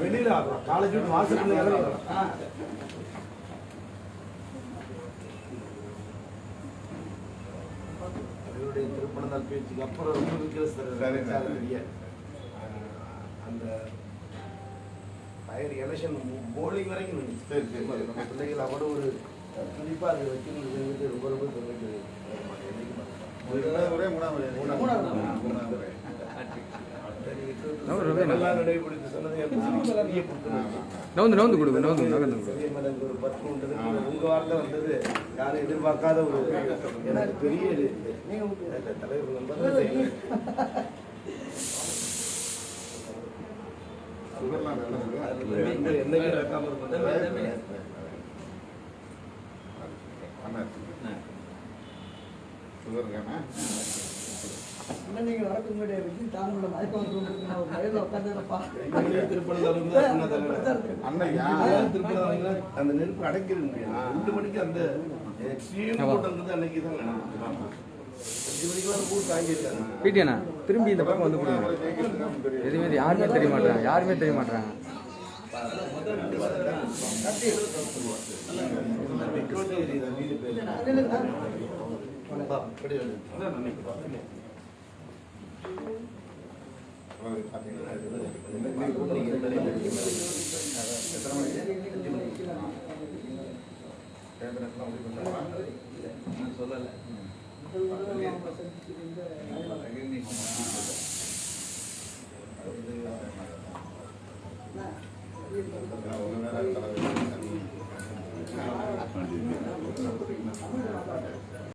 வெளியில காலேஜ் விட்டு திருப்பணம் தான் பேச்சுக்கு அப்புறம் ரொம்ப அந்த ஃபயர் எலெக்ஷன் போலிங் வரைக்கும். சரி, சரி. நம்ம பிள்ளைகள் அவ்வளோ ஒரு குறிப்பாக அது வைக்கணுங்கிறது ரொம்ப ரொம்ப பெருமைக்கு எல்லாம் நடைபெறுத்து சொன்னது. நவுந்து நவுந்து கொடுங்க நவுந்து நகர்ந்து கொடுங்க. ஒரு பற்று உண்டது. உங்க வார்த்தை வந்தது. யாரும் எதிர்பார்க்காத ஒரு எனக்கு பெரிய இது. தலைவர் நம்பர் நல்லா என்னைக்கு நடக்காம இருப்பது. சுகர் இருக்கானே நீங்க நடக்கும் முன்னாடி வச்சு தாங்களோட மயக்கம் வந்து ஒரு வயதில் உட்காந்துருப்பா வந்து திருப்பனந்தாள்ல அந்த நெருப்பு அடைக்கிறது. ரெண்டு மணிக்கு அந்த extreme கூட்டம்ன்றது அன்னைக்கு தான் கூட்டம். பிடிஎண்ணா திரும்பி இந்த பக்கம் வந்து கொடுங்க. எதுவுமே தெரிய- யாருமே தெரிய மாட்டாங்க யாருமே தெரிய மாட்டாங்க விக்ரோஜி എത്ര മണിക്ക് അഞ്ച് മണിക്ക് சொல்லலை அது